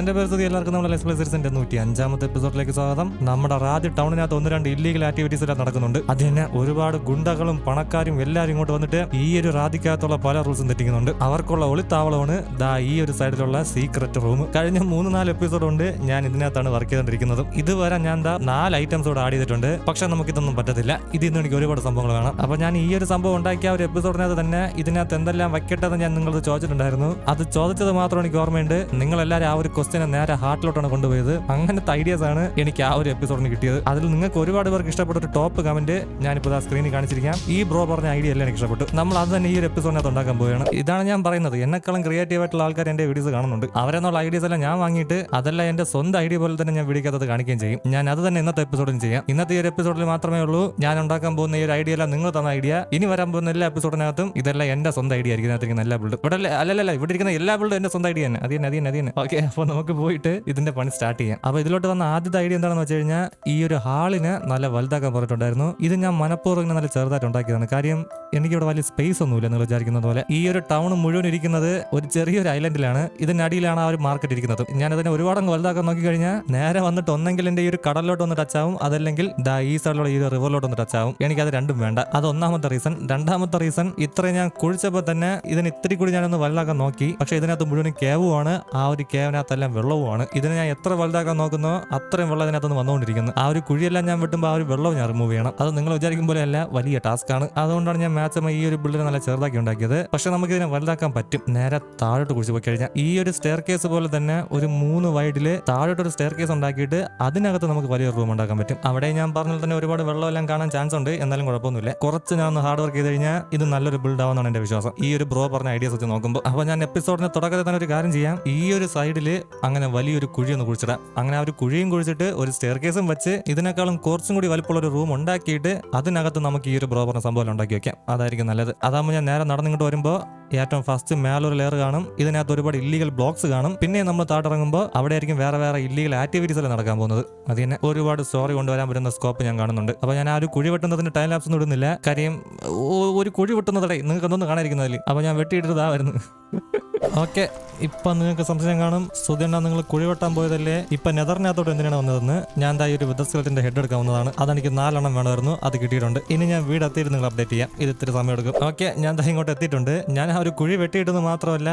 എന്റെ പേര് സുധി എല്ലാവർക്കും നമ്മുടെ ലെസ് എന്റെ നൂറ്റി അഞ്ചാമത്തെ എപ്പിസോഡിലേക്ക് സ്വാഗതം. നമ്മുടെ റാജ് ടൗണിനകത്ത് ഒന്ന് രണ്ട് ഇല്ലീഗൽ ആക്ടിവിറ്റീസ് എല്ലാം നടക്കുന്നുണ്ട്. അത് തന്നെ ഒരുപാട് ഗുണ്ടകളും പണക്കാരും എല്ലാവരും ഇങ്ങോട്ട് വന്നിട്ട് ഈ ഒരു റാദിക്കകത്തുള്ള പല റൂൾസും തെറ്റിക്കുന്നുണ്ട്. അവർക്കുള്ള ഒളിത്താവളമാണ് ദാ ഈ ഒരു സൈഡിലുള്ള സീക്രട്ട് റൂം കഴിഞ്ഞ മൂന്ന് നാല് എപ്പിസോഡ് ഉണ്ട് ഞാൻ ഇതിനകത്താണ് വർക്ക് ചെയ്തുകൊണ്ടിരിക്കുന്നത് ഇതുവരെ ഞാൻ ദാ നാല് ഐറ്റംസ് ഇവിടെ ആഡ് ചെയ്തിട്ടുണ്ട്. പക്ഷെ നമുക്ക് ഇതൊന്നും പറ്റത്തില്ല ഇതിന്ന് എനിക്ക് ഒരുപാട് സംഭവങ്ങൾ വേണം അപ്പൊ ഞാൻ ഈ ഒരു സംഭവം ഉണ്ടാക്കിയ ഒരു എപ്പിസോഡിനകത്ത് തന്നെ ഇതിനകത്ത് എന്തെല്ലാം വയ്ക്കട്ടെന്ന് ഞാൻ നിങ്ങളത് ചോദിച്ചിട്ടുണ്ടായിരുന്നു. അത് ചോദിച്ചത് മാത്രം എനിക്ക് ഓർമ്മയുണ്ട്. നിങ്ങളെല്ലാവരും ആ ഒരു ക്വസ്റ്റിനെ നേരെ ഹാർട്ടിലോട്ടാണ് കൊണ്ടുപോയത്. അങ്ങനത്തെ ഐഡിയാസ് ആണ് എനിക്ക് ആ ഒരു എപ്പിസോഡിന് കിട്ടിയത്. അതിൽ നിങ്ങൾക്ക് ഒരുപാട് പേർക്ക് ഇഷ്ടപ്പെട്ട ഒരു ടോപ്പ് കമന്റ് ഞാനിപ്പോൾ ആ സ്ക്രീനിൽ കാണിച്ചിരിക്കാം. ഈ ബ്രോ പറഞ്ഞ ഐഡിയ എല്ലാം എനിക്ക് ഇഷ്ടപ്പെട്ടു. നമ്മൾ അത് തന്നെ ഈ ഒരു എപ്പിസോഡിനകത്ത് ഉണ്ടാക്കാൻ പോവുകയാണ്. ഇതാണ് ഞാൻ പറയുന്നത്. എന്നെക്കാളും ക്രിയേറ്റീവ് ആയിട്ടുള്ള ആൾക്കാർ എന്റെ വീഡിയോസ് കാണുന്നുണ്ട്. അവരെന്നുള്ള ഐഡിയസ് എല്ലാം ഞാൻ വാങ്ങിയിട്ട് അതെല്ലാം എന്റെ സ്വന്തം ഐഡിയ പോലെ തന്നെ ഞാൻ വീഡിയോക്കകത്ത് കാണിക്കുകയും ചെയ്യും. ഞാൻ അത് തന്നെ ഇന്നത്തെ എപ്പിസോഡിൽ ചെയ്യാം. ഇന്നത്തെ ഈ ഒരു എപ്പിസോഡിൽ മാത്രമേ ഉള്ളൂ ഞാൻ ഉണ്ടാക്കാൻ പോകുന്ന ഈ ഒരു ഐഡിയ എല്ലാം നിങ്ങൾ തന്ന ഐഡിയ ഇനി വരാൻ പോകുന്ന എല്ലാ എപ്പിസോഡിനകത്തും ഇതെല്ലാം എന്റെ സ്വന്തം ഐഡിയ ആയിരിക്കും. അതിനകത്ത് നല്ല ബിൽഡും ഇവിടെ അല്ല- അല്ലല്ല ഇവിടെ ഇരിക്കുന്ന എല്ലാ ബിൽഡും എന്റെ സ്വന്തം ഐഡിയ തന്നെ. അത് തന്നെ അത് തന്നെ അത് തന്നെ. ഓക്കെ അപ്പോൾ നമുക്ക് പോയിട്ട് ഇതിന്റെ പണി സ്റ്റാർട്ട് ചെയ്യാം. അപ്പൊ ഇതിലോട്ട് വന്ന ആദ്യത്തെ ഐഡിയ എന്താണെന്ന് വെച്ച് കഴിഞ്ഞാൽ ഈ ഒരു ഹാളിന് നല്ല വലുതാക്കാൻ പറഞ്ഞിട്ടുണ്ടായിരുന്നു. ഇത് ഞാൻ മനഃപൂർവം ഇങ്ങനെ നല്ല ചെറുതായിട്ട് ഉണ്ടാക്കിയതാണ്. കാര്യം എനിക്കിവിടെ വലിയ സ്പേസ് ഒന്നുമില്ല നിങ്ങൾ വിചാരിക്കുന്നത് പോലെ. ഈ ഒരു ടൗൺ മുഴുവൻ ഇരിക്കുന്നത് ഒരു ചെറിയൊരു ഐലൻഡിലാണ് ഇതിനടിയിലാണ് ആ ഒരു മാർക്കറ്റ് ഇരിക്കുന്നത്. ഞാൻ അതിനെ ഒരുപാട് അങ്ങ് വലുതാക്കാൻ നോക്കി കഴിഞ്ഞാൽ നേരെ വന്നിട്ട് ഒന്നെങ്കിൽ എന്റെ ഈ ഒരു കടലിലോട്ട് ഒന്ന് ടച്ച് ആവും. അതല്ലെങ്കിൽ ദാ ഈ സൈഡിലുള്ള ഈ റിവറിലോട്ട് ഒന്ന് ടച്ച് ആവും. എനിക്ക് എനിക്കത് രണ്ടും വേണ്ട. അത് ഒന്നാമത്തെ റീസൺ രണ്ടാമത്തെ റീസൺ ഇത്രയും ഞാൻ കുഴിച്ചപ്പോൾ തന്നെ ഇതിന് ഇത്തിരി കൂടി ഞാനൊന്ന് വലുതാക്കാൻ നോക്കി. പക്ഷെ ഇതിനകത്ത് മുഴുവൻ കേവുമാണ് ആ ഒരു കേവിനകത്തെല്ലാം വെള്ളവുമാണ്. ഇതിനെ ഞാൻ എത്ര വലുതാക്കാൻ നോക്കുന്നോ അത്രയും വെള്ളം ഇതിനകത്തുനിന്ന് വന്നുകൊണ്ടിരിക്കുന്നു. ആ ഒരു കുഴിയെല്ലാം ഞാൻ വിട്ടുമ്പോൾ ആ ഒരു വെള്ളം ഞാൻ റിമൂവ് ചെയ്യണം. അത് നിങ്ങൾ വിചാരിക്കും പോലെ അല്ല വലിയ ടാസ്ക് ആണ്. അതുകൊണ്ടാണ് ഞാൻ മാക്സിമം ഈ ഒരു ബിൽഡിനെ നല്ല ചെറുതാക്കി ഉണ്ടാക്കിയത്. പക്ഷെ നമുക്ക് ഇതിനെ വലുതാക്കാൻ പറ്റും. നേരെ താഴോട്ട് കുഴിച്ച് പോയി കഴിഞ്ഞാൽ ഈ ഒരു സ്റ്റെയർ കേസ് പോലെ തന്നെ ഒരു മൂന്ന് വൈഡിൽ താഴോട്ട് ഒരു സ്റ്റെയർ കേസ് ഉണ്ടാക്കിയിട്ട് അതിനകത്ത് നമുക്ക് വലിയ റൂം ഉണ്ടാക്കാൻ പറ്റും. അവിടെ ഞാൻ പറഞ്ഞ തന്നെ ഒരുപാട് വെള്ളമെല്ലാം കാണാൻ ചാൻസ് ഉണ്ട്. എന്നാലും കുഴപ്പമൊന്നുമില്ല. കുറച്ച് ഞാൻ ഒന്ന് ഹാർഡ് വർക്ക് ചെയ്ത് കഴിഞ്ഞാൽ ഇത് നല്ലൊരു ബിൽഡ് ആവുന്നതാണ് എന്റെ വിശ്വാസം. ഈ ഒരു ബ്രോ പറഞ്ഞ ഐഡിയാസ് വെച്ച് നോക്കുമ്പോൾ അപ്പോൾ ഞാൻ എപ്പിസോഡിന്റെ തുടക്കത്തിൽ തന്നെ ഒരു കാര്യം ചെയ്യാം. ഈ ഒരു സൈഡിൽ അങ്ങനെ വലിയൊരു കുഴി ഒന്ന് കുഴിച്ചിടാം. അങ്ങനെ ആ ഒരു കുഴിയും കുഴിച്ചിട്ട് ഒരു സ്റ്റെയർ കേസും വെച്ച് ഇതിനേക്കാളും കുറച്ചും കൂടി വലിപ്പമുള്ള ഒരു റൂം ഉണ്ടാക്കിയിട്ട് അതിനകത്ത് നമുക്ക് ഈ ഒരു ബ്രോബറിന് സംഭവം ഉണ്ടാക്കി വെക്കാം. അതായിരിക്കും നല്ലത്. അതാകുമ്പോൾ ഞാൻ നേരെ നടന്നിങ്ങോട്ട് വരുമ്പോൾ ഏറ്റവും ഫസ്റ്റ് മേലൊരു ലെയർ കാണും. ഇതിനകത്ത് ഒരുപാട് ഇല്ലീഗൽ ബ്ലോക്സ് കാണും. പിന്നെ നമ്മൾ താട്ടിറങ്ങുമ്പോൾ അവിടെ ആയിരിക്കും വേറെ വേറെ ഇല്ലീഗൽ ആക്ടിവിറ്റീസ് എല്ലാം നടക്കാൻ പോകുന്നത്. അത് തന്നെ ഒരുപാട് സ്റ്റോറി കൊണ്ടുവരാൻ പറ്റുന്ന സ്കോപ്പ് ഞാൻ കാണുന്നുണ്ട്. അപ്പോൾ ഞാൻ ആ ഒരു കുഴി വെട്ടുന്നതിന് ടൈം ലാപ്സ് ഒന്നും ഇടുന്നില്ല. കാര്യം ഒരു കുഴി വെട്ടുന്നതടേ നിങ്ങൾക്ക് എന്തൊന്നും കാണാതിരിക്കുന്നതിൽ അപ്പോൾ ഞാൻ വെട്ടിയിട്ടതാ വരുന്നു. ഓക്കെ ഇപ്പൊ നിങ്ങൾക്ക് സംശയം കാണും. സുധീണ്ണ നിങ്ങൾ കുഴിവെട്ടാൻ പോയതല്ലേ? ഇപ്പൊ നെതറിനകത്തോട്ട് എന്തിനാണ് വന്നതെന്ന്? ഞാൻ എന്താ ഒരു വിധസ്കലത്തിന്റെ ഹെഡ് എടുക്കാൻ വന്നതാണ്. അതെനിക്ക് നാലെണ്ണം വേണമായിരുന്നു. അത് കിട്ടിയിട്ടുണ്ട്. ഇനി ഞാൻ വീട് എത്തിയിട്ട് നിങ്ങൾ അപ്ഡേറ്റ് ചെയ്യാം. ഇത് ഇത്തിരി സമയം എടുക്കും. ഓക്കെ ഞാൻ ദാ ഇങ്ങോട്ട് എത്തിയിട്ടുണ്ട്. ഞാൻ ആ ഒരു കുഴി വെട്ടിയിട്ടെന്ന് മാത്രമല്ല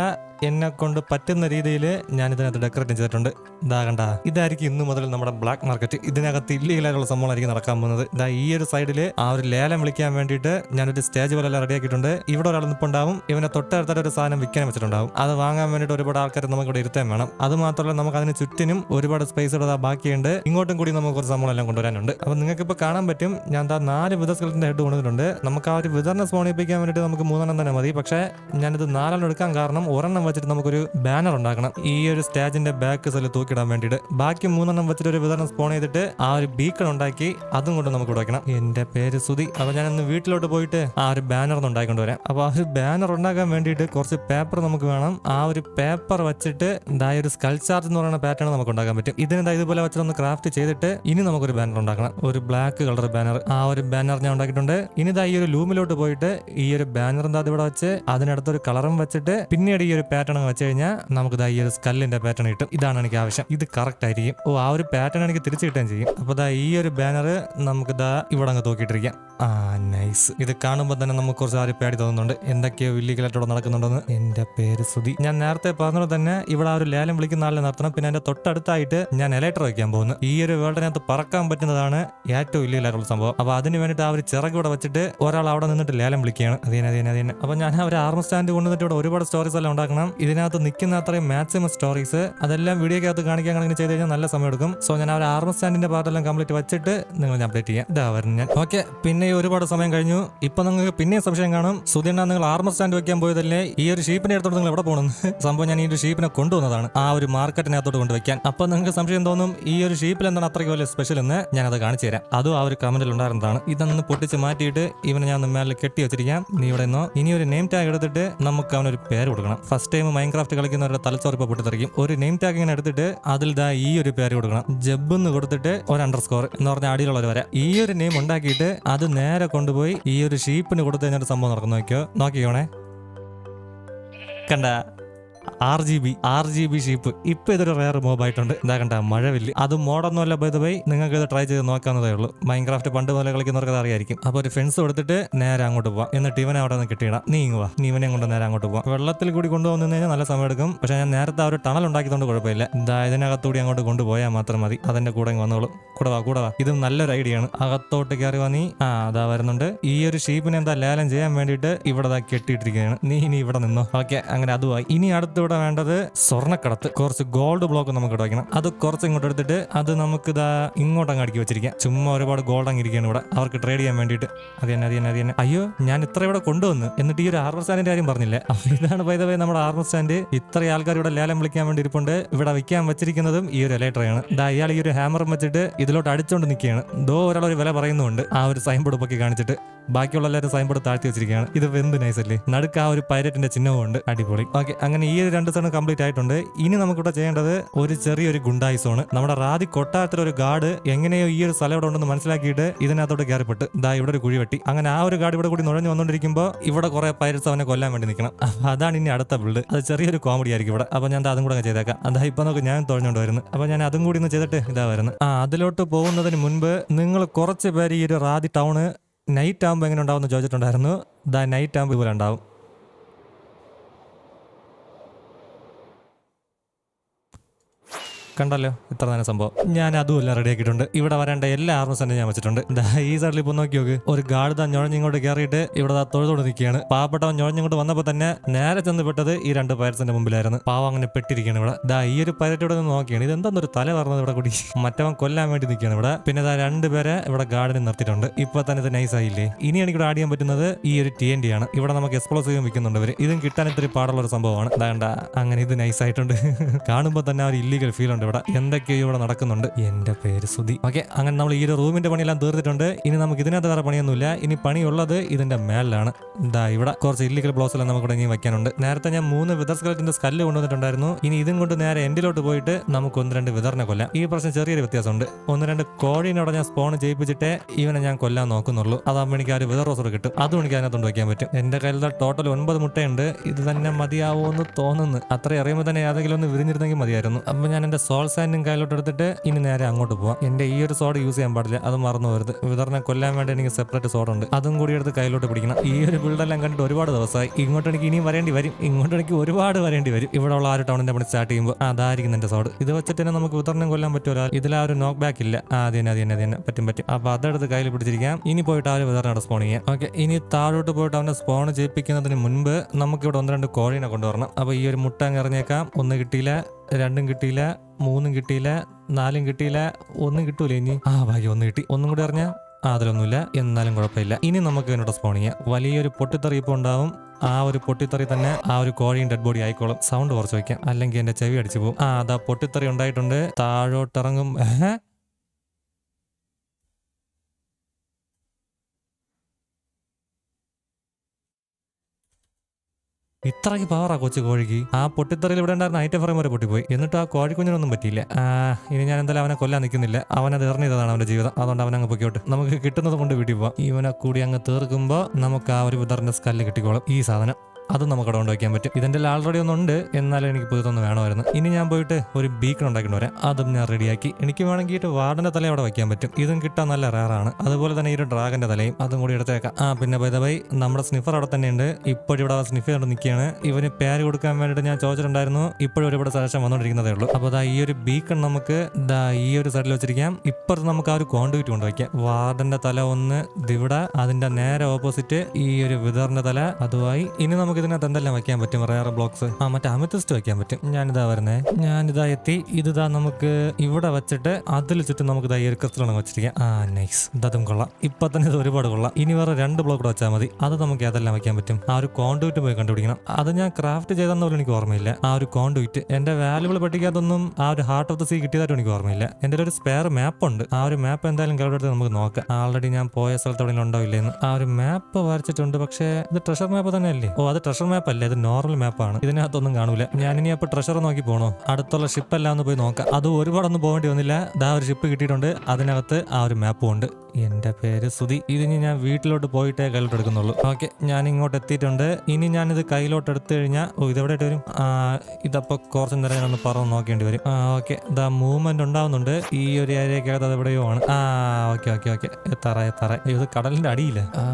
എന്നെ കൊണ്ട് പറ്റുന്ന രീതിയിൽ ഞാൻ ഇതിനകത്ത് ഡെക്കറേറ്റ് ചെയ്തിട്ടുണ്ട്. ഇതാ കണ്ട. ഇതായിരിക്കും ഇന്ന് മുതൽ നമ്മുടെ ബ്ലാക്ക് മാർക്കറ്റ് ഇതിനകത്ത് ഇല്ലീഗലായിട്ടുള്ള സംഭവമായിരിക്കും നടക്കാൻ പോകുന്നത്. ഇതാ ഈ ഒരു സൈഡിൽ ആ ഒരു ലേലം വിളിക്കാൻ വേണ്ടിയിട്ട് ഞാനൊരു സ്റ്റേജ് പോലെ റെഡിയാക്കിയിട്ടുണ്ട് ഇവിടെ ഒരാൾ നിൽപ്പുണ്ടാവും ഇവനെ തൊട്ടടുത്തായിട്ട് ഒരു സാധനം വിൽക്കാൻ വെച്ചിട്ടുണ്ടാവും. അത് വാങ്ങാൻ വേണ്ടിയിട്ട് ഒരുപാട് ആൾക്കാർ നമുക്ക് ഇവിടെ ഇരുത്താൻ വേണം. അത് മാത്രമല്ല നമുക്ക് അതിന് ചുറ്റിനും ഒരുപാട് സ്പേസ് ഇവിടെ ബാക്കിയുണ്ട്. ഇങ്ങോട്ടും കൂടി നമുക്ക് കുറച്ച് സംഭവം എല്ലാം കൊണ്ടുവരാനുണ്ട്. അപ്പോൾ നിങ്ങൾക്ക് ഇപ്പോൾ കാണാൻ പറ്റും ഞാൻ ദാ നാല് വിധസ്കലത്തിന്റെ ഹെഡ് കൊണ്ടുവന്നിട്ടുണ്ട്. നമുക്ക് ആ ഒരു വിതരണം സ്പോണിപ്പിക്കാൻ വേണ്ടിയിട്ട് നമുക്ക് മൂന്നെണ്ണം തന്നെ മതി. പക്ഷേ ഞാനിത് നാലെണ്ണം എടുക്കാൻ കാരണം ഒരെണ്ണം വെച്ചിട്ട് നമുക്കൊരു ബാനർ ഉണ്ടാക്കണം. ഈ ഒരു സ്റ്റാജിന്റെ ബാക്ക് സൈഡിൽ തൂക്കിടാൻ വേണ്ടിയിട്ട്. ബാക്കി മൂന്നെണ്ണം വെച്ചിട്ട് ഒരു വിതരണം സ്പോൺ ചെയ്തിട്ട് ആ ഒരു ബീക്കൺ ഉണ്ടാക്കി അതും കൊണ്ട് നമുക്ക് ഇവിടെ വെക്കണം. എന്റെ പേര് സുധി. അപ്പോൾ ഞാൻ ഇന്ന് വീട്ടിലോട്ട് പോയിട്ട് ആ ഒരു ബാനർ ഒന്ന് ഉണ്ടാക്കിക്കൊണ്ട് വരാം. അപ്പൊ ആ ഒരു ബാനർ ഉണ്ടാക്കാൻ വേണ്ടിയിട്ട് കുറച്ച് പേപ്പർ നമുക്ക് വേണം. ആ ഒരു പേപ്പർ വെച്ചിട്ട് ഈ ഒരു സ്കൾ ചാർജ് എന്ന് പറയുന്ന പാറ്റേൺ നമുക്ക് ഉണ്ടാക്കാൻ പറ്റും. ഇതിന് എന്താ ഇതുപോലെ വെച്ചിട്ട് ഒന്ന് ക്രാഫ്റ്റ് ചെയ്തിട്ട് ഇനി നമുക്കൊരു ബാനർ ഉണ്ടാക്കണം. ഒരു ബ്ലാക്ക് കളർ ബാനർ ആ ഒരു ബാനർ ഞാൻ ഉണ്ടാക്കിയിട്ടുണ്ട്. ഇനി ഇതാ ഈ ഒരു ലൂമിലോട്ട് പോയിട്ട് ഈ ഒരു ബാനർ എന്താ ഇവിടെ വെച്ച് അതിനടുത്തൊരു കളറും വെച്ചിട്ട് പിന്നീട് ഈ ഒരു പാറ്റേൺ വെച്ച് കഴിഞ്ഞാൽ നമുക്ക് ദാ ഈ ഒരു സ്കല്ലിന്റെ പാറ്റേൺ കിട്ടും. ഇതാണ് എനിക്ക് ആവശ്യം. ഇത് കറക്റ്റ് ആയിരിക്കും. ഓ ആ ഒരു പാറ്റേൺ എനിക്ക് തിരിച്ചു കിട്ടുകയും ചെയ്യും. അപ്പൊ ദാ ഈ ഒരു ബാനർ നമുക്ക് ദാ ഇവിടെ അങ്ങ് തൂക്കിയിട്ടിരിക്കാം. ആ നൈസ് ഇത് കാണുമ്പോൾ തന്നെ നമുക്ക് കുറച്ച് ആര് പേടി തോന്നുന്നുണ്ട്. എന്തൊക്കെയോ ഇല്ലീഗലായിട്ട് ഇവിടെ നടക്കുന്നുണ്ടെന്ന്. എന്റെ പേര് സുധി ഞാൻ നേരത്തെ പറഞ്ഞത് തന്നെ ഇവിടെ ആ ഒരു ലേലം വിളിക്കുന്ന ആളിനെ നടത്തണം പിന്നെ എന്റെ തൊട്ടടുത്തായിട്ട് ഞാൻ എലക്ട്രോ വയ്ക്കാൻ പോകുന്നു. ഈ ഒരു വേൾഡിനകത്ത് പറക്കാൻ പറ്റുന്നതാണ് ഏറ്റവും ഇല്ലീഗലായിട്ടുള്ള സംഭവം. അപ്പൊ അതിന് വേണ്ടിയിട്ട് ആ ഒരു ചിറക് ഇവിടെ വെച്ചിട്ട് ഒരാൾ അവിടെ നിന്നിട്ട് ലേലം വിളിക്കുകയാണ്. അതിനെ അതിനെ അതിനെ അപ്പൊ ഞാൻ ആ ഒരു ആർമ സ്റ്റാൻഡ് കൊണ്ടുവന്നിട്ട് ഇവിടെ ഒരുപാട് സ്റ്റോറീസ് എല്ലാം ഉണ്ടാക്കണം. ഇതിനകത്ത് നിൽക്കുന്ന അത്രയും മാക്സിമം സ്റ്റോറീസ് അതെല്ലാം വീഡിയോക്കകത്ത് കാണിക്കാൻ ചെയ്ത് കഴിഞ്ഞാൽ നല്ല സമയം എടുക്കും. സോ ഞാൻ ആ ഒരു ആർമ സ്റ്റാൻഡിന്റെ പാർട്ടെല്ലാം കംപ്ലീറ്റ് വെച്ചിട്ട് നിങ്ങൾ ഞാൻ അപ്ഡേറ്റ് ചെയ്യാം. ഇതാ ഞാൻ. ഓക്കെ പിന്നെ ഒരുപാട് സമയം കഴിഞ്ഞു. ഇപ്പൊ നിങ്ങൾക്ക് പിന്നെയും സംശയം കാണും. സുധീണ്ണ നിങ്ങൾ ആർമ സ്റ്റാൻഡ് വെക്കാൻ പോയതല്ലേ? ഈ ഒരു ഷീപ്പിന്റെ എടുത്തോട്ട് നിങ്ങൾ എവിടെ പോകണം സംഭവം ഞാൻ ഈ ഒരു ഷീപ്പിനെ കൊണ്ടുവന്നതാണ്. ആ ഒരു മാർക്കറ്റിനകത്തോട്ട് കൊണ്ടുവയ്ക്കാൻ അപ്പൊ നിങ്ങൾക്ക് സംശയം തോന്നും ഈ ഒരു ഷീപ്പിൽ എന്താണ് അത്രയ്ക്ക് വലിയ സ്പെഷ്യൽ എന്ന് ഞാനത് കാണിച്ചു തരാം. അതും ആ ഒരു കമന്റിൽ ഉണ്ടായിരുന്നതാണ്. ഇതൊന്ന് പൊട്ടിച്ച് മാറ്റിയിട്ട് ഇവനെ ഞാൻ മേലെ കെട്ടി വെച്ചിരിക്കാം. നീ ഇവിടെ നിന്നോ? ഇനി ഒരു നെയിം ടാഗ് എടുത്തിട്ട് നമുക്ക് അവനൊരു പേര് കൊടുക്കണം. ഫസ്റ്റ് ടൈം മൈൻക്രാഫ്റ്റ് കളിക്കുന്നവരുടെ തലച്ചോറിപ്പ് പൊട്ടിത്തെറിക്കും. ഒരു നെയിം ടാഗ് ഇങ്ങനെ എടുത്തിട്ട് അതിൽ ദാ ഈ ഒരു പേര് കൊടുക്കണം. ജബ് എന്ന് കൊടുത്തിട്ട് ഒരു അണ്ടർ സ്കോർ എന്ന് പറഞ്ഞ അടിയിലുള്ളവർ വര. ഈ ഒരു നെയിം ഉണ്ടാക്കിയിട്ട് അത് നേരെ കൊണ്ടുപോയി ഈ ഒരു ഷീപ്പിന് കൊടുത്തു കഴിഞ്ഞൊരു സംഭവം നടക്കുന്നു. നോക്കിയോ നോക്കിക്കോണേ. കണ്ട R G B R G B sheep ഇപ്പൊ ഇതൊരു റയർ മോബ് ആയിട്ടുണ്ട്. എന്താ കണ്ട മഴവില്ല് അത് മോഡൊന്നും അല്ല ബൈ ബൈ നിങ്ങൾക്ക് ഇത് ട്രൈ ചെയ്ത് നോക്കാവുന്നതേ ഉള്ളൂ. മൈൻക്രാഫ്റ്റ് പണ്ട് പോലെ കളിക്കുന്നവർക്ക് അത് അറിയായിരിക്കും. അപ്പോൾ ഒരു ഫെൻസ് കൊടുത്തിട്ട് നേരെ അങ്ങോട്ട് പോവാം. എന്നിട്ട് ഇവനെ അവിടെ നിന്ന് കിട്ടിയിടാം. നീ ഇങ്ങ് വാ. നീ ഇവനെ കൊണ്ട് നേരെ അങ്ങോട്ട് പോവാം. വെള്ളത്തിൽ കൂടി കൊണ്ടുപോകുന്ന കഴിഞ്ഞാൽ നല്ല സമയം എടുക്കും. പക്ഷെ ഞാൻ നേരത്തെ ആ ഒരു ടണൽ ഉണ്ടാക്കിയതുകൊണ്ട് കുഴപ്പമില്ല. ഇതാ ഇതിനകത്തൂടി അങ്ങോട്ട് കൊണ്ടുപോയാൽ മാത്രം മതി. അതിന്റെ കൂടെ വന്നോളൂ. കൂടവാ കൂടവാ ഇത് നല്ലൊരു ഐഡിയ ആണ്. അകത്തോട്ട് കയറി വാ നീ. ആ അതാ വരുന്നുണ്ട്. ഈ ഒരു ഷീപ്പിനെ എന്താ ലേലം ചെയ്യാൻ വേണ്ടിയിട്ട് ഇവിടെ കെട്ടിയിട്ടിരിക്കുകയാണ്. നീ ഇനി ഇവിടെ നിന്നോ. ഓക്കെ അങ്ങനെ അതുമായി ഇനി അടുത്തിവിടെ വേണ്ടത് സ്വർണക്കടത്ത്. കുറച്ച് ഗോൾഡ് ബ്ലോക്ക് നമുക്ക് ഇവിടെ വയ്ക്കണം അത് കുറച്ച് ഇങ്ങോട്ട് എടുത്തിട്ട് അത് നമുക്ക് ഇതാ ഇങ്ങോട്ട് അങ്ങ് അടുക്കി വെച്ചിരിക്കാം. ചുമ്മാ ഒരുപാട് ഗോൾഡ് അങ്ങ് ഇരിക്കുകയാണ് ഇവിടെ. അവർക്ക് ട്രേഡ് ചെയ്യാൻ വേണ്ടിയിട്ട്. അത് തന്നെ അത് തന്നെ അത് തന്നെ. അയ്യോ ഞാൻ ഇത്ര ഇവിടെ കൊണ്ടുവന്ന്. എന്നിട്ട് ഈ ഒരു ആർമർ സ്റ്റാൻഡിന്റെ കാര്യം പറഞ്ഞില്ലേ? അപ്പൊ ഇതാണ് പൈതവേ നമ്മുടെ ആർമർ സ്റ്റാൻഡ് ഇത്ര ആൾക്കാർ ഇവിടെ ലേലം വിളിക്കാൻ വേണ്ടി ഇരിപ്പുണ്ട് ഇവിടെ വിൽക്കാൻ വെച്ചിരിക്കുന്നതും ഈ ഒരു ഇലക്ട്രയാണ് ദാ ഇയാൾ ഈ ഒരു ഹാമർ വെച്ചിട്ട് ഇതിലോട്ട് അടിച്ചോണ്ട് നിൽക്കുകയാണ്. ദോ ഒരാൾ ഒരു വില പറയുന്നുണ്ട്. ആ ഒരു സൈൻ ബോർഡ് പൊക്കി കാണിച്ചിട്ട്. ബാക്കിയുള്ള എല്ലാവരും സൈൻ ബോർഡ് താഴ്ത്തി വെച്ചിരിക്കുകയാണ്. ഇത് എന്ത് നൈസ് അല്ലേ? നടുക്ക് ആ ഒരു പൈരറ്റിന്റെ ചിഹ്നവും ഉണ്ട് അടിപൊളി. ഓക്കെ അങ്ങനെ ഈ ഒരു രണ്ട് സോൺ കംപ്ലീറ്റ് ആയിട്ടുണ്ട്. ഇനി നമുക്കിവിടെ ചെയ്യേണ്ടത് ഒരു ചെറിയൊരു ഗുണ്ടായി സോണ് നമ്മുടെ റാദി കൊട്ടാരത്തിലെ ഒരു ഗാർഡ് എങ്ങനെയോ ഈ ഒരു സ്ഥലം ഇവിടെ ഉണ്ടെന്ന് മനസ്സിലാക്കിയിട്ട് ഇതിനകത്തോട്ട് കയറിപ്പെട്ട് ദാ ഇവിടെ ഒരു കുഴി വെട്ടി. അങ്ങനെ ആ ഒരു ഗാർഡ് ഇവിടെ കൂടി നുഴഞ്ഞു വന്നുകൊണ്ടിരിക്കുമ്പോൾ ഇവിടെ കുറെ പൈരസ് അവനെ കൊല്ലാൻ വേണ്ടി നിൽക്കണം അതാണ് ഇനി അടുത്ത ബിൽഡ് അത് ചെറിയൊരു കോമഡി ആയിരിക്കും ഇവിടെ. അപ്പൊ ഞാൻ അതും കൂടെ ചെയ്തേക്കാം. അതാ ഇപ്പൊ നോക്കി ഞാൻ തുഴഞ്ഞുകൊണ്ട് വരുന്നു. അപ്പൊ ഞാൻ അതും കൂടി ഒന്ന് ചെയ്തിട്ട് ഇതാ വരുന്നത് ആ അതിലോട്ട് പോകുന്നതിന് മുൻപ് നിങ്ങൾ കുറച്ച് പേര് ഈ ഒരു റാദി ടൗണ് നൈറ്റ് ആകുമ്പോൾ എങ്ങനെ ഉണ്ടാവും എന്ന് ചോദിച്ചിട്ടുണ്ടായിരുന്നു. ദ നൈറ്റ് ആകുമ്പോൾ ഇതുപോലെ ഉണ്ടാവും. കണ്ടല്ലോ? ഇത്ര തന്നെ സംഭവം. ഞാൻ അതും എല്ലാം റെഡി ആക്കിയിട്ടുണ്ട്. ഇവിടെ വരേണ്ട എല്ലാ ആർമസ് തന്നെ ഞാൻ വെച്ചിട്ടുണ്ട്. ഈ സൈഡിൽ ഇപ്പോൾ നോക്കി നോക്ക്. ഒരു ഗാർഡ് ഞൊഴഞ്ഞിങ്ങോട്ട് കയറിയിട്ട് ഇവിടെ തൊഴുതോട് നിൽക്കുകയാണ് പാവപ്പെട്ടവൻ ഞൊഴഞ്ഞിങ്ങോട്ട് വന്നപ്പോൾ തന്നെ നേരെ ചെന്ന് പെട്ടത് ഈ രണ്ട് പയർസിന്റെ മുമ്പിലായിരുന്നു. പാവം അങ്ങനെ പെട്ടിരിക്കുകയാണ് ഇവിടെ. ദാ ഈ ഒരു പൈരറ്റ് നോക്കിയാണ്. ഇത് എന്തെന്നൊരു തല പറഞ്ഞത് ഇവിടെ കൂടി. മറ്റവൻ കൊല്ലാൻ വേണ്ടി നിൽക്കുകയാണ് ഇവിടെ. പിന്നെ ദാ രണ്ടുപേരെ ഇവിടെ ഗാർഡിന് നിർത്തിയിട്ടുണ്ട്. ഇപ്പൊ തന്നെ ഇത് നൈസ് ആയില്ലേ? ഇനി എനിക്ക് ഇവിടെ ആഡ് ചെയ്യാൻ പറ്റുന്നത് ഈ ഒരു ടി എൻ ഡി ആണ്. ഇവിടെ നമുക്ക് എക്സ്പ്ലോസീവ് വിൽക്കുന്നുണ്ട് ഇവർ. ഇതും കിട്ടാൻ ഇത്തിരി പാടുള്ള ഒരു സംഭവമാണ്. ദാണ്ട അങ്ങനെ ഇത് നൈസ് ആയിട്ടുണ്ട്. കാണുമ്പോൾ തന്നെ ഒരു ഇല്ലീഗൽ ഫീൽ ഉണ്ട് ഇവിടെ എന്തൊക്കെയോ ഇവിടെ നടക്കുന്നുണ്ട്. എന്റെ പേര് സുധി. ഓക്കെ അങ്ങനെ നമ്മൾ ഈ ഒരു റൂമിന്റെ പണിയെല്ലാം തീർത്തിട്ടുണ്ട്. ഇനി നമുക്ക് ഇതിനകത്ത് വേറെ പണിയൊന്നുമില്ല. ഇനി പണിയുള്ളത് ഇതിന്റെ മേലാണ്. ഇതാ ഇവിടെ കുറച്ച് ഇല്ലീഗൽ ബ്ലോസ് എല്ലാം നമുക്ക് ഇനി വെക്കാനുണ്ട് നേരത്തെ ഞാൻ മൂന്ന് വിതർ സ്കലറ്റിന്റെ സ്കല്ല് കൊണ്ടുവന്നിട്ടുണ്ടായിരുന്നു. ഇനി ഇതും കൊണ്ട് നേരെ എൻഡിലോട്ട് പോയിട്ട് നമുക്ക് ഒന്ന് രണ്ട് വിതറിനെ കൊല്ലാം. ഈ പ്രശ്നം ചെറിയൊരു വ്യത്യാസമുണ്ട്. ഒന്ന് രണ്ട് കോഴീനോടെ ഞാൻ സ്പോൺ ചെയ്യിപ്പിച്ചിട്ടേ ഇവനെ ഞാൻ കൊല്ലാൻ നോക്കുന്നുള്ളൂ. അതാകുമ്പോൾ എനിക്ക് ആ ഒരു വിതർ റോസർ കിട്ടും. അതും എനിക്ക് അതിനകത്തോണ്ട് വെക്കാൻ പറ്റും. എന്റെ കയ്യിൽ ടോട്ടൽ ഒൻപത് മുട്ടയുണ്ട്. ഇത് തന്നെ മതിയാവുമെന്ന് തോന്നുന്നു. അത്ര അറിയുമ്പോൾ തന്നെ ഏതെങ്കിലും ഒന്ന് വിരിഞ്ഞിരുന്നെങ്കിൽ മതിയായിരുന്നു. അപ്പൊ ഞാൻ എന്റെ സോൾ കയ്യിലോട്ട് എടുത്തിട്ട് ഇനി നേരെ അങ്ങോട്ട് പോവാം. എന്റെ ഈ ഒരു സോഡ് യൂസ് ചെയ്യാൻ പാടില്ല. അത് മറന്നു വരുത് വിതറിനെ കൊല്ലാൻ വേണ്ടി എനിക്ക് സെപ്പറേറ്റ് സോഡ് ഉണ്ട്. അതും കൂടി എടുത്ത് കയ്യിലോട്ട് പിടിക്കണം. ഈ ഒരു ബിൽഡെല്ലാം കണ്ടിട്ട് ഒരുപാട് ദിവസമായി. ഇങ്ങോട്ട് എനിക്ക് ഇനിയും വരേണ്ടി വരും. ഇങ്ങോട്ട് എനിക്ക് ഒരുപാട് വരേണ്ടി വരും. ഇവിടെ ഉള്ള ആ ഒരു ടൗണിന്റെ പണി സ്റ്റാർട്ട് ചെയ്യുമ്പോൾ അതായിരിക്കും എന്റെ സോഡ് ഇത് വെച്ചിട്ട് തന്നെ നമുക്ക് വിതരണം കൊല്ലാൻ പറ്റുമല്ലോ ഇതിൽ ആ ഒരു നോക്ക് ബാക്ക് ഇല്ല. ആദ്യം അതിന് തന്നെ അത് തന്നെ അത് തന്നെ. പറ്റും പറ്റും. അപ്പൊ അതെടുത്ത് കയ്യിൽ പിടിച്ചിരിക്കാം. ഇനി പോയിട്ട് ആ ഒരു വിതറിനെ സ്പോൺ ചെയ്യാം. ഓക്കെ ഇനി താഴോട്ട് പോയിട്ട് അവനെ സ്പോൺ ചെയ്യിപ്പിക്കുന്നതിന് മുൻപ് നമുക്ക് ഇവിടെ ഒന്ന് രണ്ട് കോഴീനെ കൊണ്ടുവരണം. അപ്പൊ ഈ ഒരു മുട്ട അങ്ങ് എറിഞ്ഞേക്കാം. ഒന്ന് കിട്ടിയില്ല രണ്ടും കിട്ടിയില്ല മൂന്നും കിട്ടിയില്ല നാലും കിട്ടിയില്ല ഒന്നും കിട്ടൂല ഇനി. ആ ഭാഗ്യം ഒന്ന് കിട്ടി. ഒന്നും കൂടി അറിഞ്ഞാൽ ആ അതിലൊന്നുമില്ല എന്നാലും കുഴപ്പമില്ല. ഇനി നമുക്ക് ഇതിനോട് സ്പോൺ ചെയ്യാം വലിയൊരു പൊട്ടിത്തറി ഇപ്പോൾ ഉണ്ടാവും. ആ ഒരു പൊട്ടിത്തെറി തന്നെ ആ ഒരു കോഴിയും ഡെഡ് ബോഡി ആയിക്കോളും. സൗണ്ട് കുറച്ച് വയ്ക്കാം അല്ലെങ്കിൽ എന്റെ ചെവി അടിച്ചു പോകും. ആ അതാ പൊട്ടിത്തെറി ഉണ്ടായിട്ടുണ്ട്. താഴോട്ടിറങ്ങും. ഇത്രയ്ക്ക് പവറാ കൊച്ചു കോഴിക്ക്. ആ പൊട്ടിത്തെറിയിൽ ഇവിടെ ഉണ്ടായിരുന്ന ഐറ്റം ഫ്രെയിം വരെ പൊട്ടിപ്പോയി. എന്നിട്ട് ആ കോഴിക്കുഞ്ഞിനൊന്നും പറ്റിയില്ല. ഇനി ഞാൻ എന്തായാലും അവനെ കൊല്ലാൻ നിൽക്കുന്നില്ല. അവനത് എറിഞ്ഞതാണ് അവന്റെ ജീവിതം. അതുകൊണ്ട് അവൻ അങ്ങ് പൊക്കോട്ട് നമുക്ക് കിട്ടുന്നത് കൊണ്ട് വീട്ടിൽ പോവാം. ഇവനെ കൂടി അങ്ങ് തീർക്കുമ്പോൾ നമുക്ക് ആ ഒരു വിതറിന്റെ സ്കല്ല് കിട്ടിക്കോളും. ഈ സാധനം. അത് നമുക്ക് അവിടെ ഉണ്ടാക്കാൻ പറ്റും. ഇതിന്റെ ആൾറെഡി ഒന്നുണ്ട് എന്നാലും എനിക്ക് പുതുത്തൊന്ന് വേണമായിരുന്നു. ഇനി ഞാൻ പോയിട്ട് ഒരു ബീക്കൺ ഉണ്ടാക്കിയിട്ട് വരാം. അതും ഞാൻ റെഡിയാക്കി എനിക്ക് വേണമെങ്കിൽ വാർഡിന്റെ തല അവിടെ വയ്ക്കാൻ പറ്റും. ഇതും കിട്ടാൻ നല്ല റേറാണ് അതുപോലെ തന്നെ ഈ ഒരു ഡ്രാഗന്റെ തലയും അതും കൂടി എടുത്തേക്കാം. ആ പിന്നെ ബൈ നമ്മുടെ സ്നിഫർ അവിടെ തന്നെയുണ്ട് ഇപ്പോഴിവിടെ സ്നിഫ് കൊണ്ട് നിൽക്കുകയാണ്. ഇവന് പേര് കൊടുക്കാൻ വേണ്ടിയിട്ട് ഞാൻ ചോദിച്ചിട്ടുണ്ടായിരുന്നു. ഇപ്പോഴും ഒരുപാട് സജഷൻ വന്നുകൊണ്ടിരിക്കുന്നതേ ഉള്ളൂ. അപ്പോൾ ദാ ഈ ഒരു ബീക്കൺ നമുക്ക് ദാ ഈ ഒരു സൈഡിൽ വെച്ചിരിക്കാം. ഇപ്പുറത്ത് നമുക്ക് ആ ഒരു കോണ്ടുവിറ്റ് കൊണ്ടുവയ്ക്കാം. വാർഡിന്റെ തല ഒന്ന് ഇവിടെ അതിന്റെ നേരെ ഓപ്പോസിറ്റ് ഈ ഒരു വിതറിന്റെ തല അതുമായി. ഇനി നമുക്ക് ഇതിനകത്ത് എന്തെല്ലാം വെക്കാൻ പറ്റും? റയർ ബ്ലോക്സ് ആ മറ്റേ അമിത്തസ്റ്റ് വെക്കാൻ പറ്റും. ഞാനിതാ വരുന്നേ. ഞാനിതാ എത്തി. ഇതിതാ നമുക്ക് ഇവിടെ വെച്ചിട്ട് അതിൽ ചുറ്റും നമുക്ക് ഇതാ ക്രിസ്റ്റലാണ് വെച്ചിരിക്കാം. ആ നൈസ് ഇതും കൊള്ളാം. ഇപ്പൊ തന്നെ ഇത് ഒരുപാട് കൊള്ളാം. ഇനി വേറെ രണ്ട് ബ്ലോക്ക് കൂടെ വെച്ചാൽ മതി. അത് നമുക്ക് ഏതെല്ലാം വെക്കാൻ പറ്റും? ആ ഒരു കോണ്ടുവിറ്റ് പോയി കണ്ടുപിടിക്കണം. അത് ഞാൻ ക്രാഫ്റ്റ് ചെയ്തെന്ന് പോലും എനിക്ക് ഓർമ്മയില്ല. ആ ഒരു കോണ്ടുവിറ്റ് എന്റെ വാല്യുബിൾ പഠിക്കാത്തൊന്നും ആ ഒരു ഹാർട്ട് ഓഫ് ദ സീ കിട്ടിയതായിട്ട് എനിക്ക് ഓർമ്മയില്ല. എന്റെ ഒരു സ്പെയർ മാപ്പ് ഉണ്ട്. ആ ഒരു മാപ്പ് എന്തായാലും കേട്ടെടുത്ത് നമുക്ക് നോക്കാം. ആൾറെഡി ഞാൻ പോയ സ്ഥലത്ത് ഉണ്ടോ ഇല്ലെന്ന് ആ ഒരു മാപ്പ് വരച്ചിട്ടുണ്ട്. പക്ഷേ ഇത് ട്രഷർ മാപ്പ് തന്നെയല്ലേ? ഓ അത് ട്രഷർ മാപ്പ് അല്ലേ ഇത് നോർമൽ മാപ്പാണ്. ഇതിനകത്തൊന്നും കാണൂല. ഇനി അപ്പൊ ട്രഷർ നോക്കി പോണോ? അടുത്തുള്ള ഷിപ്പ് എല്ലാം ഒന്ന് പോയി നോക്കാം. അത് ഒരുപാടൊന്നും പോകേണ്ടി വന്നില്ല. ദാ ഒരു ഷിപ്പ് കിട്ടിയിട്ടുണ്ട്. അതിനകത്ത് ആ ഒരു മാപ്പും ഉണ്ട്. എന്റെ പേര് സുധി. ഇതിനി ഞാൻ വീട്ടിലോട്ട് പോയിട്ടേ കയ്യിലോട്ട് എടുക്കുന്നുള്ളൂ. ഓക്കെ ഞാൻ ഇങ്ങോട്ട് എത്തിയിട്ടുണ്ട്. ഇനി ഞാനിത് കയ്യിലോട്ട് എടുത്തു കഴിഞ്ഞാൽ ഓ ഇതെവിടെ വരും? ഇതപ്പോ കുറച്ച് നേരം ഞാനൊന്ന് പറഞ്ഞു നോക്കേണ്ടി വരും. ആ ഓക്കെ ഇതാ മൂവ്മെന്റ് ഉണ്ടാവുന്നുണ്ട്. ഈ ഒരു ഏരിയക്കകത്ത് അത് എവിടെയോ ആണ്. ആ ഓക്കെ ഓക്കെ ഓക്കെ. എത്താറ എത്താറ ഇത് കടലിന്റെ അടിയില്ല? ആ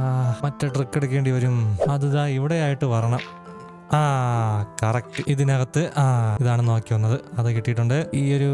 മറ്റേ ട്രിക്ക് എടുക്കേണ്ടി വരും. അത് ഇതാ ഇവിടെ ആയിട്ട് വരണം ആ കറക്റ്റ് ഇതിനകത്ത് ആ ഇതാണ് നോക്കി വന്നത്. അത് കിട്ടിയിട്ടുണ്ട്. ഈ ഒരു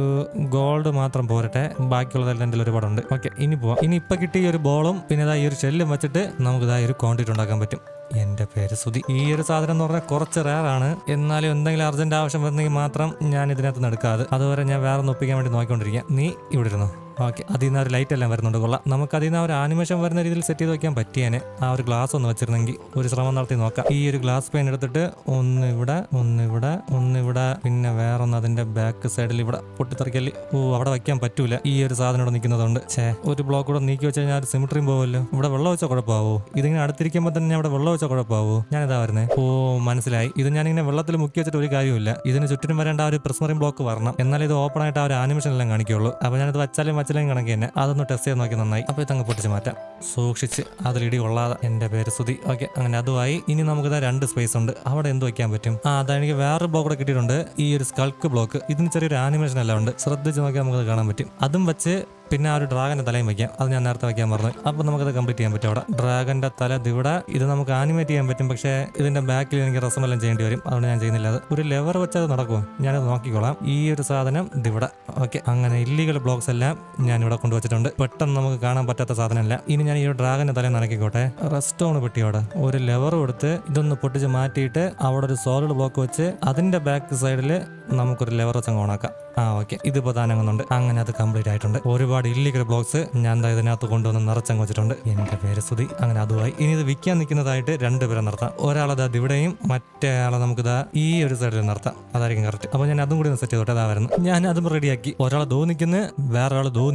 ഗോൾഡ് മാത്രം പോരട്ടെ. ബാക്കിയുള്ളതെല്ലാം എന്റെ ഒരുപാടുണ്ട്. ഓക്കെ ഇനി പോവാം. ഇനി ഇപ്പൊ കിട്ടിയ ഒരു ബോളും പിന്നെ ഈ ഒരു ചെല്ലും വെച്ചിട്ട് നമുക്ക് ഇതാ ഒരു ക്വാണ്ടിറ്റി ഉണ്ടാക്കാൻ പറ്റും. എന്റെ പേര് സുധി. ഈ ഒരു സാധനം എന്ന് പറഞ്ഞാൽ കുറച്ച് റേറാണ് എന്നാലും എന്തെങ്കിലും അർജന്റ് ആവശ്യം വരുന്നെങ്കിൽ മാത്രം ഞാൻ ഇതിനകത്ത് നിന്ന് എടുക്കാതെ. അതുവരെ ഞാൻ വേറെ ഒപ്പിക്കാൻ വേണ്ടി നോക്കിക്കൊണ്ടിരിക്കാം. നീ ഇവിടെ ഇരുന്നു? ഓക്കെ അതിൽ നിന്ന് ഒരു ലൈറ്റ് എല്ലാം വരുന്നുണ്ട്. കൊള്ളാം. നമുക്ക് അതിൽ നിന്ന് ഒരു ആനിമേഷൻ വരുന്ന രീതിയിൽ സെറ്റ് ചെയ്ത് വെക്കാൻ പറ്റിയേനെ. ആ ഒരു ഗ്ലാസ് ഒന്ന് വെച്ചിരുന്നെങ്കിൽ ഒരു ശ്രമം നടത്തി നോക്കാം. ഈ ഒരു ഗ്ലാസ് പെയിൻ എടുത്തിട്ട് ഒന്ന് ഇവിടെ ഒന്ന് ഇവിടെ ഒന്ന് ഇവിടെ. പിന്നെ വേറൊന്ന് അതിന്റെ ബാക്ക് സൈഡിൽ ഇവിടെ പൊട്ടിത്തെറിക്കൽ. ഓ അവിടെ വെക്കാൻ പറ്റൂല. ഈ ഒരു സാധനം ഇവിടെ നിൽക്കുന്നതുകൊണ്ട്. ഛേ ഒരു ബ്ലോക്ക് കൂടെ നീക്കി വെച്ച് കഴിഞ്ഞാൽ സിമിട്രിയും പോകുമല്ലോ ഇവിടെ വെള്ളം വെച്ചാൽ കുഴപ്പമാവോ? ഇതിങ്ങനെ അടുത്തിരിക്കുമ്പോൾ തന്നെ അവിടെ വെള്ളം വെച്ചാൽ കുഴപ്പമാവോ? ഞാൻ ഇതാ വരുന്നത് ഓ മനസ്സിലായി. ഇത് ഞാനിങ്ങനെ വെള്ളത്തിൽ മുക്കി വെച്ചിട്ട് ഒരു കാര്യമില്ല ഇതിന് ചുറ്റിനും വരേണ്ട ആ ഒരു പ്രസ്മറിയും ബ്ലോക്ക് വരണം. എന്നാൽ ഇത് ഓപ്പൺ ആയിട്ട് ആ ഒരു ആനിമേഷൻ എല്ലാം കാണിക്കുള്ളൂ അപ്പൊ ഞാനിത് വച്ചാലും വച്ചാലും കണക്ക് തന്നെ അതൊന്ന് ടെസ്റ്റ് ചെയ്ത് നോക്കി നന്നായി. അപ്പോൾ ഇതങ്ങ് പൊട്ടിച്ച് മാറ്റാം. സൂക്ഷിച്ച് അതിലിടി കൊള്ളാതെ. എന്റെ പേര് സുതി ഓക്കെ അങ്ങനെ അതുമായി ഇനി നമുക്ക് രണ്ട് സ്പേസ് ഉണ്ട്. അവിടെ എന്ത് വയ്ക്കാൻ പറ്റും? ആ അതെനിക്ക് വേറൊരു ബ്ലോക്ക് കൂടെ കിട്ടിയിട്ടുണ്ട്. ഈ ഒരു സ്കൾക്ക് ബ്ലോക്ക് ഇതിന് ചെറിയൊരു ആനിമേഷൻ എല്ലാം ഉണ്ട്. ശ്രദ്ധിച്ച് നോക്കിയാൽ നമുക്കത് കാണാൻ പറ്റും. അതും വെച്ച് പിന്നെ ആ ഒരു ഡ്രാഗന്റെ തലയും വെക്കാം അത് ഞാൻ നേരത്തെ വെക്കാൻ പറഞ്ഞു. അപ്പോൾ നമുക്കത് കംപ്ലീറ്റ് ചെയ്യാൻ പറ്റും അവിടെ. ഡ്രാഗന്റെ തല ഇവിടെ ഇത് നമുക്ക് ആനിമേറ്റ് ചെയ്യാൻ പറ്റും. പക്ഷേ ഇതിന്റെ ബാക്കിൽ എനിക്ക് എല്ലാം ചെയ്യേണ്ടി വരും. അതുകൊണ്ട് ഞാൻ ചെയ്യുന്നില്ല. അത് ഒരു ലെവർ വെച്ചത് നടക്കുമോ ഞാനത് നോക്കിക്കോളാം. ഈ ഒരു സാധനം ഇവിടെ ഓക്കെ അങ്ങനെ ഇല്ലീഗൽ ബ്ലോക്സ് എല്ലാം ഞാൻ ഇവിടെ കൊണ്ടുവച്ചിട്ടുണ്ട്. പെട്ടെന്ന് നമുക്ക് കാണാൻ പറ്റാത്ത സാധനമല്ല. ഇനി ഞാൻ ഈ ഡ്രാഗന്റെ തല നനക്കിക്കോട്ടെ റെസ്റ്റോൺ പെട്ടിയോടെ ഒരു ലെവർ കൊടുത്ത് ഇതൊന്ന് പൊട്ടിച്ച് മാറ്റിയിട്ട് അവിടെ ഒരു സോളിഡ് ബ്ലോക്ക് വെച്ച് അതിന്റെ ബാക്ക് സൈഡിൽ നമുക്കൊരു ലെവർ വെച്ച് അങ്ങ് ഓണാക്കാം. ആ ഓക്കെ ഇതിപ്പോ താനങ്ങുന്നുണ്ട്. അങ്ങനെ അത് കംപ്ലീറ്റ് ആയിട്ടുണ്ട്. ഒരുപാട് ഇല്ലീഗൽ ബ്ലോഗ്സ് ഞാൻ എന്താ ഇതിനകത്ത് കൊണ്ടുവന്ന് നിറച്ചങ്ങ് വെച്ചിട്ടുണ്ട്. എന്റെ പേര് സ്തുതി അങ്ങനെ അതുമായി. ഇനി ഇത് വിൽക്കാൻ നിൽക്കുന്നതായിട്ട് രണ്ടുപേരെ നിർത്താം. ഒരാളത് ഇവിടെയും മറ്റേ ആളെ നമുക്ക് ഇതാ ഈ ഒരു സൈഡിൽ നിർത്താം. അതായിരിക്കും കറക്റ്റ് അപ്പോൾ ഞാൻ അതും കൂടി സെറ്റ് ചെയ്തോട്ടെ. അതായിരുന്നു ഞാൻ അതും റെഡിയാക്കി ഒരാൾ ദോ നിൽക്കുന്നു വേറെ ആൾ ദോ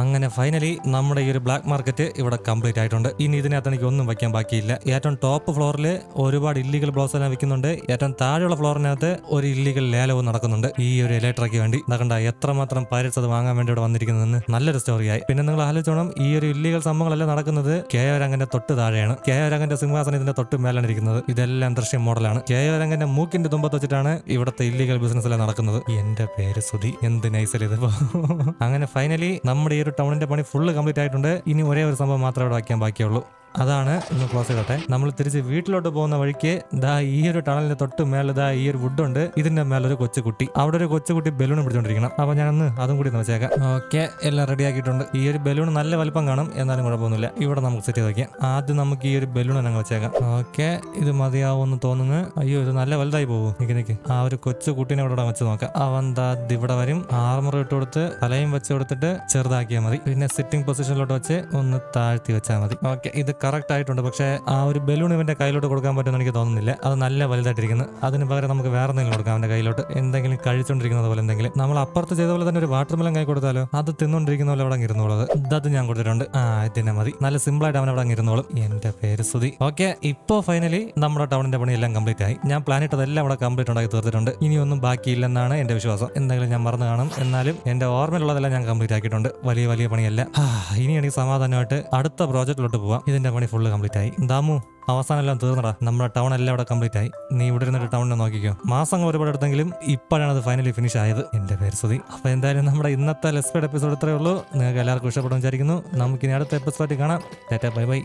അങ്ങനെ ഫൈനലി നമ്മുടെ ഈ ഒരു ബ്ലാക്ക് മാർക്കറ്റ് ഇവിടെ കംപ്ലീറ്റ് ആയിട്ടുണ്ട്. ഇനി ഇതിനകത്ത് എനിക്ക് ഒന്നും വയ്ക്കാൻ ബാക്കിയില്ല. ഏറ്റവും ടോപ്പ് ഫ്ലോറിൽ ഒരുപാട് ഇല്ലീഗൽ ബ്ലോസ് എല്ലാം വിൽക്കുന്നുണ്ട്. ഏറ്റവും താഴെയുള്ള ഫ്ലോറിനകത്ത് ഒരു ഇല്ലീഗൽ ലേലവും നടക്കുന്നുണ്ട്. ഈ ഒരു ഇലക്ട്രയ്ക്ക് വേണ്ടി. നടക്കണ്ട എത്രമാത്രം പൈരറ്റ്സ് അത് വാങ്ങാൻ വേണ്ടി ഇവിടെ വന്നിരിക്കുന്നതെന്ന് നല്ലൊരു സ്റ്റോറിയായി പിന്നെ നിങ്ങൾ ആലോചിച്ചോണം ഈ ഒരു ഇല്ലീഗൽ സംഭവങ്ങളെല്ലാം നടക്കുന്നത് കെ ഒ രംഗന്റെ തൊട്ട് താഴെയാണ്. കെ ഒ രംഗന്റെ സിംഹാസനം ഇതിന്റെ തൊട്ട് മേലാണ് ഇരിക്കുന്നത് ഇതെല്ലാം ദൃശ്യം മോഡലാണ്. കെ ഒ രംഗന്റെ മൂക്കിന്റെ തുമ്പത്ത് വെച്ചിട്ടാണ് ഇവിടുത്തെ ഇല്ലീഗൽ ബിസിനസ് എല്ലാം നടക്കുന്നത്. എന്റെ പേര് സുധി. എന്ത് നൈസൽ ഇത്? അങ്ങനെ ഫൈനലി നമ്മുടെ ഈ ഒരു ടൗണിന്റെ പണി ഫുള്ള് കംപ്ലീറ്റ് ആയിട്ടുണ്ട്. ഇനി ഒരേ ഒരു സംഭവം മാത്രമേ ഇവിടെ വയ്ക്കാൻ ബാക്കിയുള്ളൂ. അതാണ് ഇന്ന് ക്ലോസ് ചെയ്തോട്ടെ. നമ്മൾ തിരിച്ച് വീട്ടിലോട്ട് പോകുന്ന വഴിക്ക് ദാ ഈ ഒരു ടണലിന്റെ തൊട്ട് മേലെ ദാ ഈ ഒരു വുഡ് ഉണ്ട് ഇതിന്റെ മേലെ ഒരു കൊച്ചുകുട്ടി. അവിടെ ഒരു കൊച്ചുകുട്ടി ബലൂൺ പിടിച്ചോണ്ടിരിക്കണം. അപ്പൊ ഞാൻ അന്ന് അതും കൂടി വെച്ചേക്കാം. ഓക്കെ എല്ലാം റെഡി ആക്കിയിട്ടുണ്ട്. ഈ ഒരു ബലൂൺ നല്ല വലിപ്പം കാണും. എന്നാലും കുഴപ്പമൊന്നുമില്ല. ഇവിടെ നമുക്ക് സെറ്റ് ചെയ്ത് വെക്കാം. ആദ്യം നമുക്ക് ഈ ഒരു ബലൂൺ അങ്ങ് വെച്ചേക്കാം. ഓക്കെ ഇത് മതിയാവുമെന്ന് തോന്നുന്നു. അയ്യോ ഇത് നല്ല വലുതായി പോകും നിക്ക് നിക്ക്. ആ ഒരു കൊച്ചു കുട്ടീനെ ഇവിടെ വെച്ച് നോക്കാം. അവൻ ദ് ഇവിടെ വരും. ആർമർ ഇട്ട് കൊടുത്ത് തലയും വെച്ച് കൊടുത്തിട്ട് ചെറുതാക്കിയാൽ മതി. പിന്നെ സിറ്റിംഗ് പൊസിഷനിലോട്ട് വെച്ച് ഒന്ന് താഴ്ത്തി വെച്ചാൽ മതി. ഓക്കെ ഇത് കറക്റ്റ് ആയിട്ടുണ്ട് പക്ഷേ ആ ഒരു ബലൂൺ ഇവന്റെ കയ്യിലോട്ട് കൊടുക്കാൻ പറ്റുമെന്ന് എനിക്ക് തോന്നുന്നില്ല. അത് നല്ല വലുതായിട്ടിരിക്കുന്നു. അതിന് പകരം നമുക്ക് വേറെ എന്തെങ്കിലും കൊടുക്കാം അവന്റെ കയ്യിലോട്ട്. എന്തെങ്കിലും കഴിച്ചുകൊണ്ടിരിക്കുന്നത് പോലെ എന്തെങ്കിലും. നമ്മൾ അപ്പുറത്ത് ചെയ്ത പോലെ തന്നെ ഒരു വാട്ടർ മെലൻ കൈ കൊടുത്താലോ? അത് തിന്നുകൊണ്ടിരിക്കുന്ന പോലെ അവിടെ ഇരുന്നോളത് ഇരുന്നോളൂ അത് ഞാൻ കൊടുത്തിട്ടുണ്ട്. ആ ഇതിനെ മതി. നല്ല സിമ്പിളായിട്ട് അവൻ അവിടെ ഇരുന്നോളും എന്റെ പേര് സുതി ഓക്കെ ഇപ്പോൾ ഫൈനലി നമ്മുടെ ടൗണിന്റെ പണി എല്ലാം കംപ്ലീറ്റ് ആയി. ഞാൻ പ്ലാൻ ഇട്ടതെല്ലാം അവിടെ കംപ്ലീറ്റ് ഉണ്ടാക്കി തീർത്തിട്ടുണ്ട്. ഇനിയൊന്നും ബാക്കിയില്ലെന്നാണ് എന്റെ വിശ്വാസം. എന്തെങ്കിലും ഞാൻ മറന്നു കാണും. എന്നാലും എന്റെ ഓർമ്മയിലുള്ളതെല്ലാം ഞാൻ കംപ്ലീറ്റ് ആക്കിയിട്ടുണ്ട്. വലിയ വലിയ പണിയല്ല. ഇനി എനിക്ക് സമാധാനമായിട്ട് അടുത്ത പ്രോജക്റ്റിലോട്ട് പോവാം. ഇതിന്റെ പണി ഫുള്ള് കംപ്ലീറ്റ് ആയി. ദാമു അവസാനം എല്ലാം തീർന്നടാ. നമ്മുടെ ടൗൺ എല്ലാം ഇവിടെ കംപ്ലീറ്റ് ആയി. നീ ഇവിടെ ഇരുന്നിട്ട് ടൗണിനെ നോക്കിക്കോ. മാസങ്ങൾ ഒരുപാട് എടുത്തെങ്കിലും ഇപ്പോഴാണ് അത് ഫൈനലി ഫിനിഷ് ആയത്. എന്റെ പേര് സുതി അപ്പൊ എന്തായാലും നമ്മുടെ ഇന്നത്തെ ലെസ്പേഡ് എപ്പിസോഡ് ഇത്രയേ ഉള്ളൂ. നിങ്ങൾക്ക് എല്ലാവർക്കും ഇഷ്ടപ്പെടും വിചാരിക്കുന്നു. നമുക്ക് ഇനി അടുത്ത എപ്പിസോഡിൽ കാണാം. Bye bye